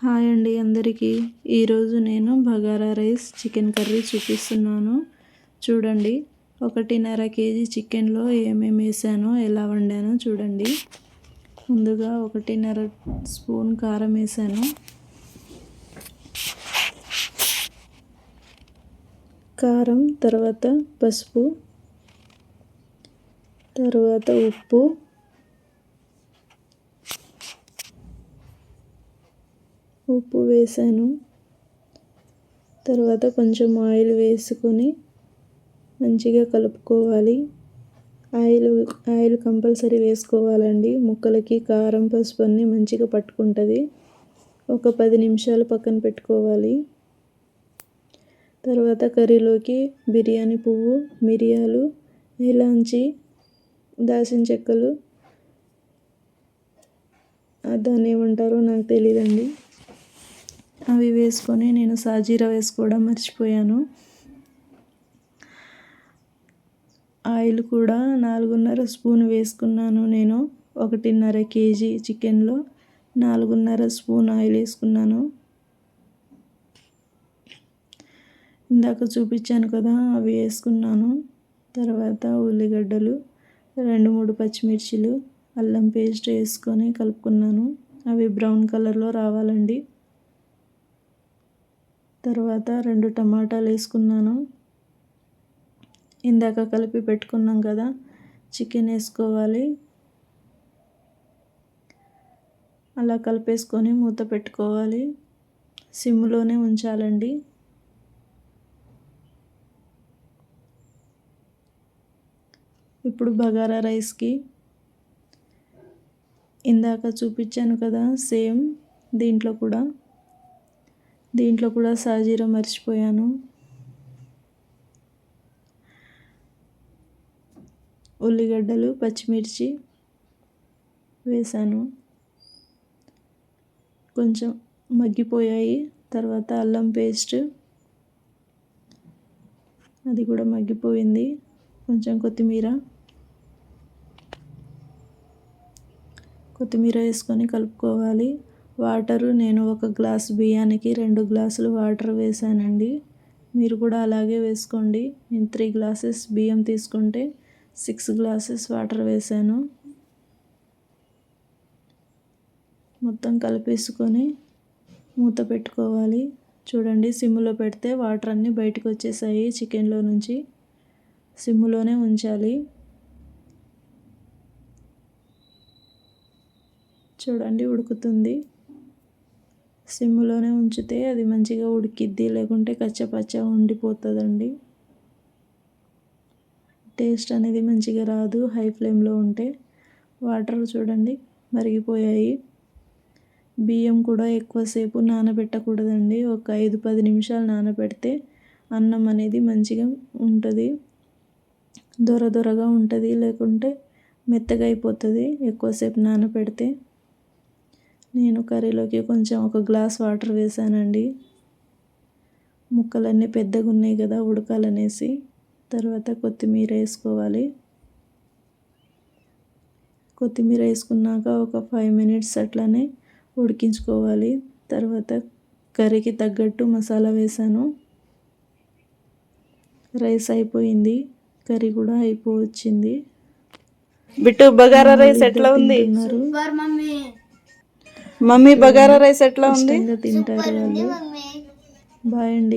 Hi అండి అందరికీ. ఈరోజు నేను బగారా రైస్ చికెన్ కర్రీ చూపిస్తున్నాను. చూడండి ఒకటిన్నర కేజీ చికెన్లో ఏమేమి వేసానో ఎలా వండానో చూడండి. ముందుగా ఒకటిన్నర స్పూన్ కారం వేసాను. కారం తర్వాత పసుపు తర్వాత ఉప్పు ఉప్పు వేసాను. తర్వాత కొంచెం ఆయిల్ వేసుకొని మంచిగా కలుపుకోవాలి. ఆయిల్ ఆయిల్ కంపల్సరీ వేసుకోవాలండి. ముక్కలకి కారం పసుపు అన్నీ మంచిగా పట్టుకుంటుంది. ఒక పది నిమిషాలు పక్కన పెట్టుకోవాలి. తర్వాత కర్రీలోకి బిర్యానీ పువ్వు మిరియాలు ఇలాంచి దాసిన చెక్కలు దాన్ని ఏమంటారో నాకు తెలియదండి అవి వేసుకొని నేను సాజీరా వేసుకోవడం మర్చిపోయాను. ఆయిల్ కూడా నాలుగున్నర స్పూన్ వేసుకున్నాను నేను. ఒకటిన్నర కేజీ చికెన్లో నాలుగున్నర స్పూన్ ఆయిల్ వేసుకున్నాను. ఇందాక చూపించాను కదా అవి వేసుకున్నాను. తర్వాత ఉల్లిగడ్డలు రెండు మూడు పచ్చిమిర్చిలు అల్లం పేస్ట్ వేసుకొని కలుపుకున్నాను. అవి బ్రౌన్ కలర్లో రావాలండి. తర్వాత రెండు టమాటాలు వేసుకున్నాను. ఇందాక కలిపి పెట్టుకున్నాం కదా చికెన్ వేసుకోవాలి. అలా కలిపేసుకొని మూత పెట్టుకోవాలి. సిమ్లోనే ఉంచాలండి. ఇప్పుడు బగారా రైస్కి ఇందాక చూపించాను కదా సేమ్ దీంట్లో కూడా దీంట్లో కూడా సాజీరా మర్చిపోయాను. ఉల్లిగడ్డలు పచ్చిమిర్చి వేసాను కొంచెం మగ్గిపోయాయి. తర్వాత అల్లం పేస్ట్. అది కూడా మగ్గిపోయింది. కొంచెం కొత్తిమీర. కొత్తిమీర వేసుకొని కలుపుకోవాలి. వాటరు నేను ఒక గ్లాస్ బియ్యానికి రెండు గ్లాసులు వాటర్ వేసానండి మీరు కూడా అలాగే వేసుకోండి. నేను త్రీ గ్లాసెస్ బియ్యం తీసుకుంటే సిక్స్ గ్లాసెస్ వాటర్ వేసాను మొత్తం కలిపేసుకొని మూత పెట్టుకోవాలి. చూడండి సిమ్లో పెడితే వాటర్ అన్నీ బయటకు వచ్చేసాయి చికెన్లో నుంచి. సిమ్లోనే ఉంచాలి. చూడండి ఉడుకుతుంది. సిమ్లోనే ఉంచితే అది మంచిగా ఉడికిద్ది లేకుంటే కచ్చపచ్చ ఉండిపోతుందండి. టేస్ట్ అనేది మంచిగా రాదు హై ఫ్లేమ్లో ఉంటే. వాటర్ చూడండి మరిగిపోయాయి. బియ్యం కూడా ఎక్కువసేపు నానబెట్టకూడదండి. ఒక ఐదు పది నిమిషాలు నానబెడితే అన్నం అనేది మంచిగా ఉంటుంది. దొర దొరగా ఉంటుంది లేకుంటే మెత్తగా అయిపోతుంది. ఎక్కువసేపు నానబెడితే నేను కర్రీలోకి కొంచెం ఒక గ్లాస్ వాటర్ వేసానండి. ముక్కలన్నీ పెద్దగా ఉన్నాయి కదా ఉడకాలనేసి. తర్వాత కొత్తిమీర వేసుకోవాలి. కొత్తిమీర వేసుకున్నాక ఒక ఫైవ్ మినిట్స్ అట్లానే ఉడికించుకోవాలి. తర్వాత కర్రీకి తగ్గట్టు మసాలా వేసాను. రైస్ అయిపోయింది. కర్రీ కూడా అయిపోవచ్చింది. బిట్టు బగారా రైస్ ఎట్లా ఉంది? మమ్మీ బగారా రైస్ ఎట్లా ఉంది? తింటారు వాళ్ళు. బాయ్ అండి.